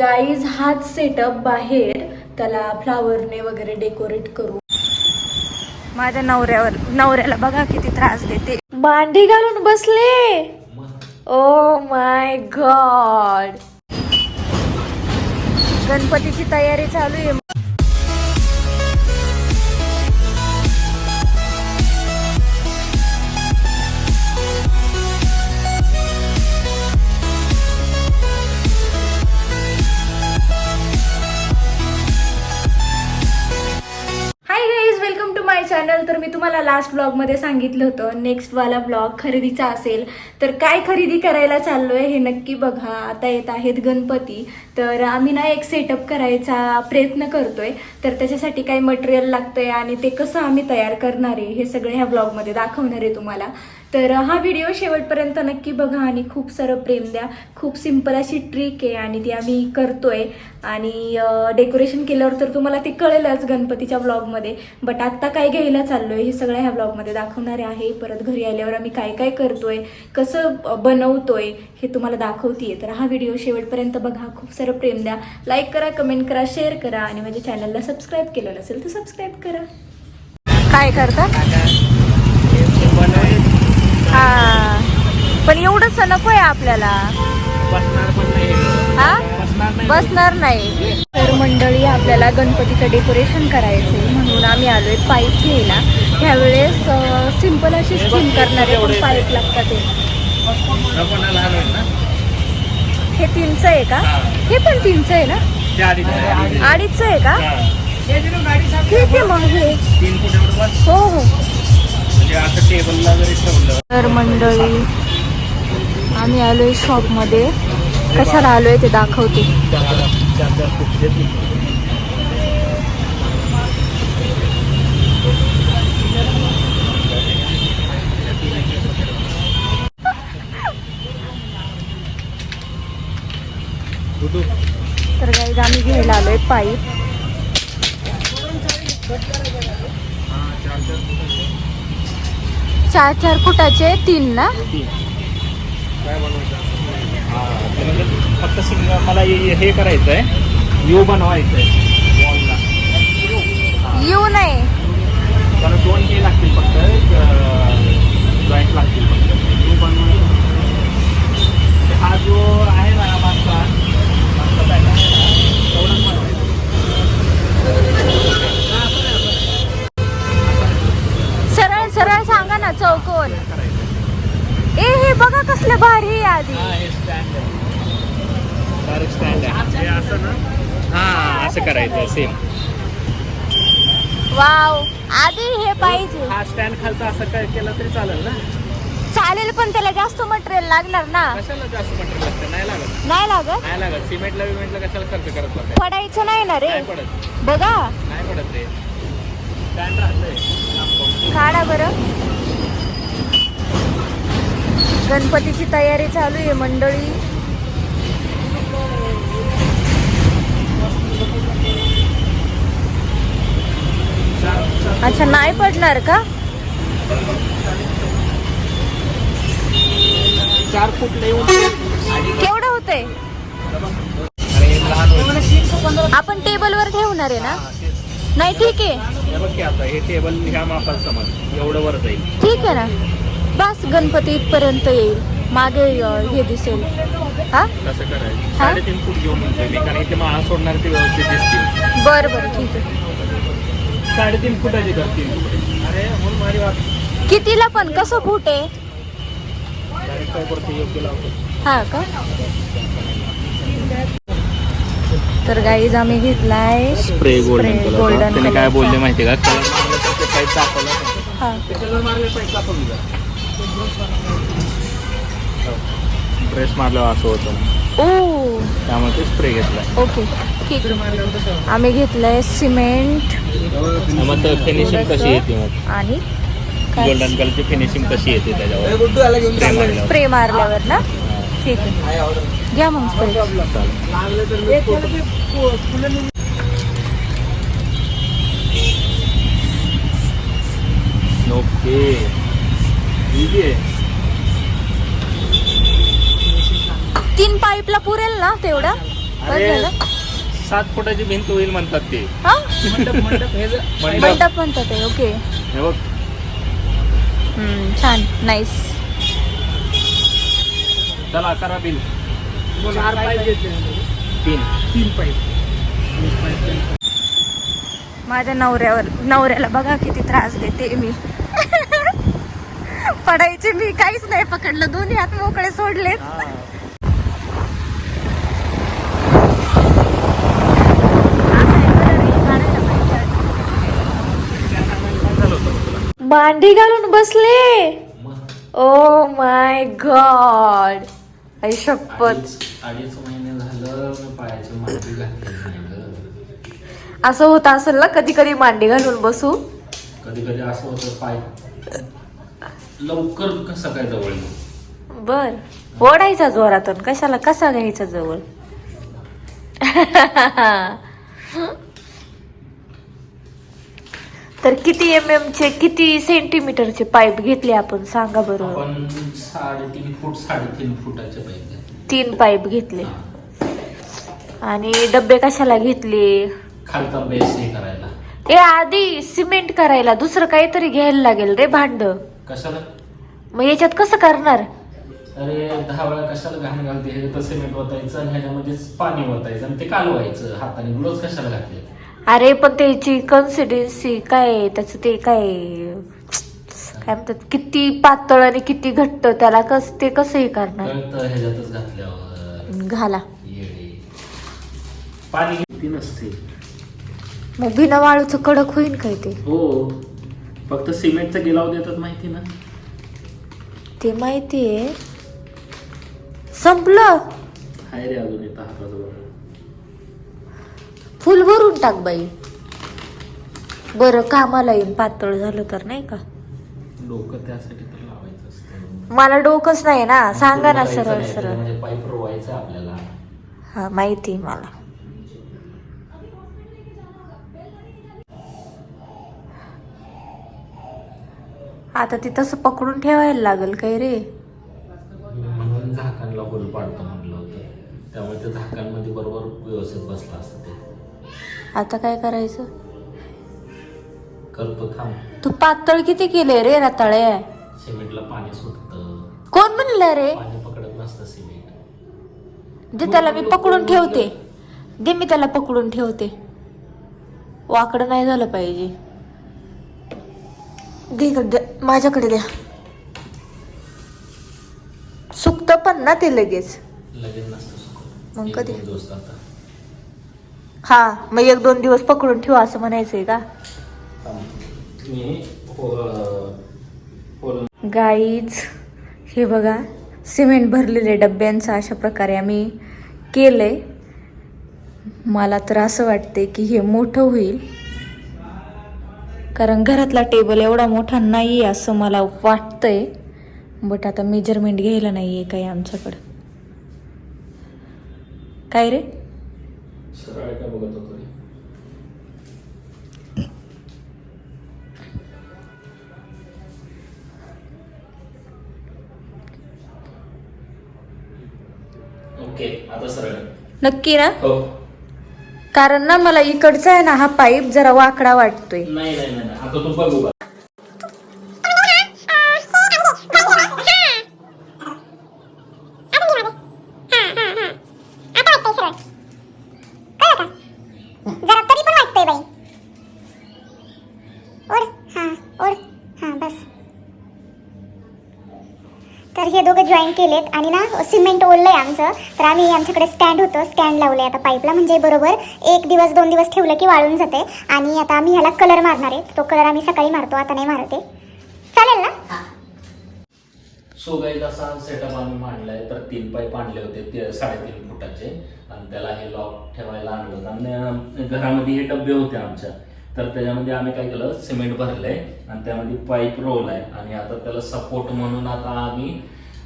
Guys हाच setup बाहेर. त्याला फ्लावरने वगैरे डेकोरेट करू. माझ्या नवऱ्यावर नवऱ्याला बघा किती त्रास देते. मांडी घालून बसले. ओ माय गॉड गणपतीची तयारी चालू आहे. तुम्हाला लास्ट ब्लॉगमध्ये सांगितलं होतं नेक्स्टवाला ब्लॉग खरेदीचा असेल तर काय खरेदी करायला चाललो आहे हे नक्की बघा. आता येत आहेत गणपती तर आम्ही ना एक सेटअप करायचा प्रयत्न करतोय. तर त्याच्यासाठी काय मटेरियल लागतं आहे आणि ते कसं आम्ही तयार करणार आहे हे सगळे ह्या ब्लॉगमध्ये दाखवणार आहे तुम्हाला. तर हा व्हिडिओ शेवटपर्यंत नक्की बघा आणि खूप सारं प्रेम द्या. खूप सिंपल अशी ट्रिक आहे आणि ती आम्ही करतोय. आणि डेकोरेशन केल्यावर तर तुम्हाला ते कळेलच गणपतीच्या ब्लॉगमध्ये बट आत्ता काय घ्यायला चाललोय हे सगळं ह्या ब्लॉगमध्ये दाखवणार आहे. परत घरी आल्यावर आम्ही काय काय करतोय कसं बनवतोय हे तुम्हाला दाखवतीये. तर हा व्हिडिओ शेवटपर्यंत बघा. खूप सारं प्रेम द्या. लाईक करा कमेंट करा शेअर करा आणि माझ्या चॅनलला सबस्क्राईब केलं नसेल तर सबस्क्राईब करा. काय करता? हा. पण एवढंच नको आहे आपल्याला. बसणार पण नाही. हा? बसणार तर मंडळी आपल्याला गणपतीचं डेकोरेशन करायचंय. म्हणून आम्ही आलोय पाईप घ्यायला. ह्यावेळेस सिंपल अशी स्कीम करणार पण पाईप लागतात हे. तीनचं आहे का? हे. पण तीनचं आहे ना? ते अडीच आहे. अडीचचं आहे का. ठीक आहे मग हे. हो हो. तर मंडळी आम्ही आलोय शॉपमध्ये. कशाला आलोय ते दाखवते. तर काही आम्ही घ्यायला आलोय पाईप हा, चार चार फुटाचे चार चार फुटाचे तीन ना? हा म्हणजे फक्त सिंग मला हे करायचं आहे यू बनवायचं आहे येऊ नाही. त्याला दोन हे लागतील फक्त. जॉईंट लागतील फक्त. यू बनवायचं. म्हणजे हा जो आहे ना मागचा मागचा पॅटर्न तेवढाच बनवायचा. सरळ सांगा ना चौकोन. ए हे बघा कसलं भारी आहे आधी. हा हे हे असं ना? हा असं करायचं सेम वाव आधी हे पाहिजे. हा स्टँड खालचा असं काय केलं तरी चालेल ना? चालेल पण त्याला जास्त मटेरियल लागणार ना? कशाला जास्त मटेरियल लागतं? नाही लागत. नाही लागत? नाही लागत. सिमेंटला विमेंटला कशाला खर्च करत बसायचं? पडायचं नाही ना रे. नाही पडत. बघा. नाही पडत रे. काढा बरं गणपतीची तयारी चालू आहे मंडळी अच्छा नाही पडणार का चार फूट. केवढं होतंय. आपण टेबलवर ठेवणार आहे ना. नाही ठीक आहे. हे बघ की आता हे टेबल ह्या मापात समज एवढं वर जाईल. ठीक आहे ना. बस गणपती इथपर्यंत येईल. मागे अं, हे दिसेल. हा? कसं करायचं. साडेतीन फूट घेऊन म्हणतोय मी कारण इथे माळा सोडणार ते व्यवस्थित दिसतील. बरं बरं ठीक आहे. साडेतीन फुटाची कर तीन फुट अरे म्हणून माझी वाट कितीला पण? कसं फूट आहे? डायरेक्ट काय करतो? योग्य लावतो. हा का? तर गाईज आम्ही घेतलाय स्प्रे गोल्डन कलर golden त्याने काय बोलले. माहिती का? कलर. हा. कलर मारले मारल्यावर असं होतं. ओ. त्यामुळे ते स्प्रे घेतला ओके. ठीक. आम्ही घेतलंय सिमेंट. मग फिनिशिंग कशी येते मग? आणि गोल्डन कलरची फिनिशिंग कशी येते त्याच्यावर? स्प्रे मारल्यावर स्प्रे मारल्यावर ना? ठीक आहे. घ्या मग स्प्रे ओके. तीन पाईपला पुरेल ना तेवढं? सात फुटाची भिंत होईल म्हणतात ते. हा? मंडप हे म्हणतात ते ओके. हे छान. नाईस चला करा बिल. चार पाईप घेतले? तीन. तीन पाईप. माझ्या नवऱ्यावर नवऱ्याला बघा किती त्रास देते मी. पडायचे मी काहीच नाही पकडलं. दोन्ही हात मोकळे सोडले हा. मांडी घालून बसले. ओ माय गॉड आई शपथ. अडीच महिने झालं मी पायाची मांडी घातली नाही ग. असं होत असेल ना कधी कधी मांडी घालून बसू. कधी कधी असं होतं पाय लवकर कसं काय जवळ येऊ? बर. ओढायचा जोरातून. कशाला कसा घ्यायचा जवळ? तर किती एम एम चे किती सेंटीमीटरचे पाईप घेतले आपण? सांगा बरं. आपण साडेतीन फूट साडेतीन फुटाचे पाईप. तीन पाईप घेतले. आणि डब्बे कशाला घेतले? खालचा बेस हे करायला. ए आधी सिमेंट करायला दुसरं काहीतरी घ्यायला लागेल रे भांड. कशाला? मग याच्यात कसं करणार? अरे दहा वेळा कशाला घाण घालते? हे तर सिमेंट ओतायचं आणि ह्याच्यामध्येच पाणी ओतायचं आणि ते कालवायचं. हाताने ग्लोव्ह कशाला घातले अरे पण त्याची कन्सिडन्सी काय त्याचं ते काय काय म्हणतात? किती पातळ आणि किती घट्ट त्याला कस ते कसं हे करणार? कळतं ह्याच्यातच घातल्यावर. घाला. येडे. पाणी किती नसते. मग बिना वाळूचं कडक होईन काय ते? हो. फक्त सिमेंटचा गिलाव देतात माहिती ना? ते माहितीये संपलं. हाय रे अजून येतं हाताजवळ. फुल भरून टाक बाई. बरं कामाला येईन. पातळ झालं तर नाही का? डोकं त्यासाठी तर लावायचं असतं. मला डोकंच नाही ना. सांगा ना सरळ सरळ. म्हणजे पाईप रोवायचं आपल्याला. हा माहिती आहे मला. आता ते तसं पकडून ठेवायला लागल काय रे? म्हणून झाकणला होल पाडतो म्हटलं होतं. त्यामुळे त्या झाकणमध्ये बरोबर व्यवस्थित बसला असतं ते. आता काय करायचं? करतो थांब. तू पातळ किती केले रे रताळे? सिमेंटला पाणी सुटतं. कोण म्हणलं रे? पाणी पकडत नसतं सिमेंट. दे त्याला मी पकडून ठेवते. दे मी त्याला पकडून ठेवते. वाकडं नाही झालं पाहिजे. दे इकडे द्या माझ्याकडे द्या. सुकत पण ना ते लगेच. लगेच नसतं सुकत. मग एक कधी? दोन दिवस जातात. हा मग एक दोन दिवस पकडून ठेवा असं म्हणायचंय का? मी गाईज हे बघा सिमेंट भरलेले डब्यांचं अशा प्रकारे आम्ही केलंय. मला तर असं वाटते की हे मोठं होईल. कारण घरातला टेबल एवढा मोठा नाही आहे असं मला वाटतंय. बट आता मेजरमेंट घ्यायला नाही आहे काही आमच्याकडं. काय रे? सरळ काय बघत होतो रे? ओके आता सरळ. नक्की ना? हो. कारण ना मला इकडचा आहे ना हा पाईप जरा वाकडा वाटतोय. नाही नाही नाही नाही. आता तू बघ उभा दोघं जॉईन केलेत आणि ना सिमेंट ओढलंय आमचं. तर आम्ही आमच्याकडे स्टँड होतं स्टँड लावलंय आता पाईपला म्हणजे बरोबर एक दिवस दोन दिवस ठेवलं की वाळून जाते. आणि आता आम्ही ह्याला कलर मारणार आहे. तो कलर आम्ही सकाळी मारतो आता नाही मारते चालेल ना? सो गाईज असा सेटअप आम्ही मांडलाय. तर तीन पाईप आणले होते ते साडेतीन फुटाचे. आणि त्याला हे लॉक ठेवायला आणलं होतं. आणि घरामध्ये हे डबे होते आमच्या. तर त्याच्यामध्ये आम्ही काय केलं सिमेंट भरलंय. आणि त्यामध्ये पाईप रोवलाय आणि आता त्याला सपोर्ट म्हणून आता आम्ही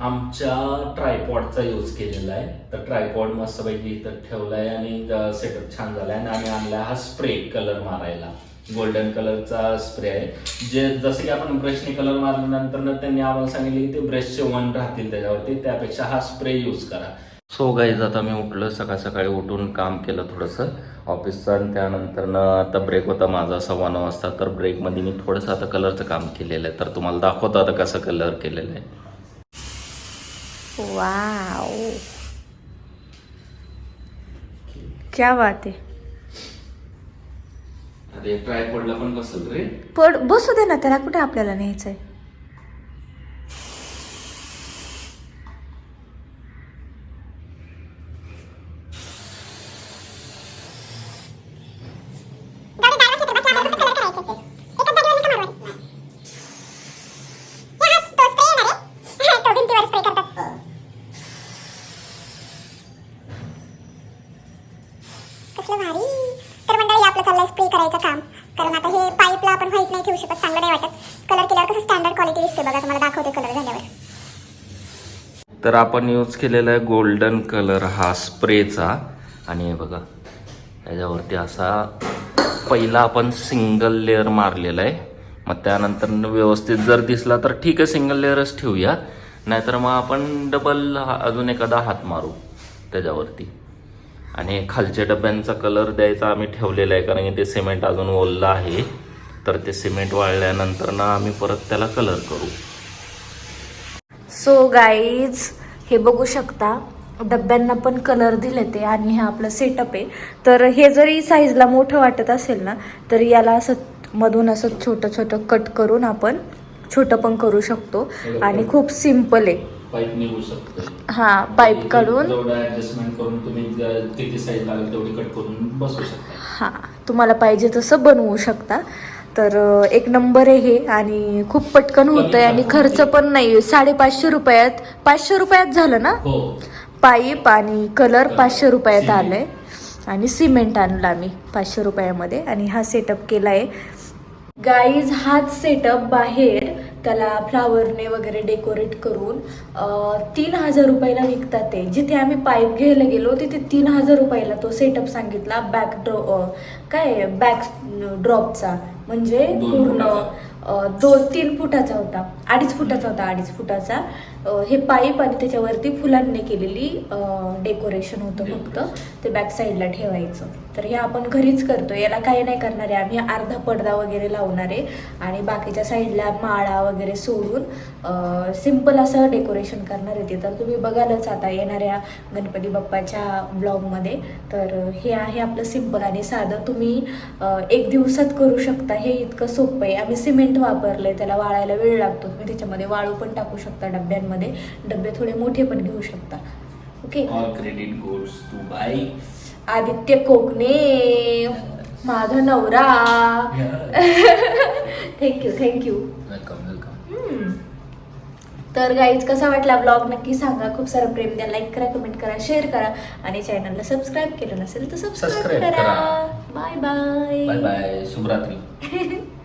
आमच्या ट्रायपॉडचा यूज केलेला आहे. तर ट्रायपॉड मस्तपैकी इथं ठेवलाय आणि सेटअप छान झाला आहे आणि आम्ही आणला हा स्प्रे कलर मारायला. गोल्डन कलरचा स्प्रे आहे. जे जसं की आपण ब्रशने कलर मारल्यानंतर त्यांनी आम्हाला सांगितले की ते ब्रशचे वन राहतील त्याच्यावरती. त्यापेक्षा हा स्प्रे यूज करा. सो गाईज आता मी उठलं सकाळ सकाळी उठून काम केलं थोडंसं. ऑफिसचं आणि त्यानंतरनं आता ब्रेक होता माझा सव्वा नऊ वाजता. तर ब्रेकमध्ये मी थोडंसं आता कलरचं काम केलेलं आहे. तर तुम्हाला दाखवतो आता कसं कलर केलेलं आहे. वाव क्या बात आहे. अरे ट्रायपॉडला पण बसेल रे. पड बसू दे ना त्याला कुठे आपल्याला न्यायचंय कसलं भारी तर मंडळी आपलं चाललंय स्प्रे करायचं काम कारण आता हे पाईपला आपण व्हाईट नाही ठेवू शकत चांगलं नाही वाटत. कलर केल्यावर कसं स्टँडर्ड क्वालिटी दिसते बघा तुम्हाला दाखवते कलर झाल्यावर. तर आपण यूज केलेला आहे गोल्डन कलर हा स्प्रेचा आणि हे बघा याच्यावरती असा पहिला आपण सिंगल लेअर मारलेला आहे. मग त्यानंतर व्यवस्थित जर दिसला तर ठीक आहे सिंगल लेअरच ठेवूया. नाहीतर मग आपण डबल अजून एखादा हात मारू त्याच्यावरती. आणि खालच्या डब्यांचा कलर द्यायचा आम्ही ठेवलेला आहे कारण की ते सिमेंट अजून ओललं आहे. तर ते सिमेंट वाळल्यानंतर ना आम्ही परत त्याला कलर करू. सो गाईज हे बघू शकता डब्यांना पण कलर दिले ते आणि हे आपलं सेटअप आहे. तर हे जरी साईजला मोठं वाटत असेल ना तर याला असं मधून असं छोटं छोटं कट करून आपण छोटं पण करू शकतो. आणि खूप सिंपल आहे. पाईप निघू शकतो. हा पाईप काढून. जेवढं ऍडजस्टमेंट करून तुम्ही ज- किती साईज लागेल तेवढी कट करून बसवू शकता. हा तुम्हाला पाहिजे तसं बनवू शकता. तर एक नंबर आहे हे आणि खूप पटकन होतंय आणि खर्च पण नाही. साडेपाचशे रुपयात पाचशे रुपयात झालं ना? हो. पाईप आणि कलर पाचशे रुपयात आलंय आणि सिमेंट आणलं आम्ही पाचशे रुपयामध्ये आणि हा सेटअप केला आहे गाईज हाच सेटअप बाहेर त्याला फ्लावरने वगैरे डेकोरेट करून तीन हजार रुपयाला विकतात ते. जिथे आम्ही पाईप घ्यायला गेलो तिथे तीन हजार रुपयाला तो सेटअप सांगितला बॅक ड्रॉ काय बॅक ड्रॉपचा म्हणजे पूर्ण दोन तीन फुटाचा होता. अडीच फुटाचा होता अडीच फुटाचा. हे पाईप आणि त्याच्यावरती फुलांनी केलेली डेकोरेशन होतं फक्त. ते बॅक साईडला ठेवायचं. तर हे आपण घरीच करतो याला काही नाही करणार आहे. आम्ही अर्धा पडदा वगैरे लावणार आहे. आणि बाकीच्या साईडला माळा वगैरे सोडून सिंपल असं डेकोरेशन करणार आहे ते. तर तुम्ही बघालच आता येणाऱ्या गणपती बाप्पाच्या ब्लॉगमध्ये तर हे आहे आपलं सिंपल आणि साधं. तुम्ही एक दिवसात करू शकता. हे इतकं सोपं आहे. आम्ही सिमेंट वापरलं आहे त्याला वाळायला वेळ लागतो. तुम्ही त्याच्यामध्ये वाळू पण टाकू शकता डब्यांमध्ये. डबे थोडे मोठे पण घेऊ शकता. Okay all credit goes to by Aditya Kokane. माझा नवरा. Thank you thank you welcome welcome तर गाईज कसा वाटला ब्लॉग नक्की सांगा. खूप सारं प्रेम द्या. लाईक करा कमेंट करा शेअर करा. आणि चॅनलला सबस्क्राईब केलं नसेल तर सबस्क्राईब करा. बाय बाय बाय बाय शुभरात्री.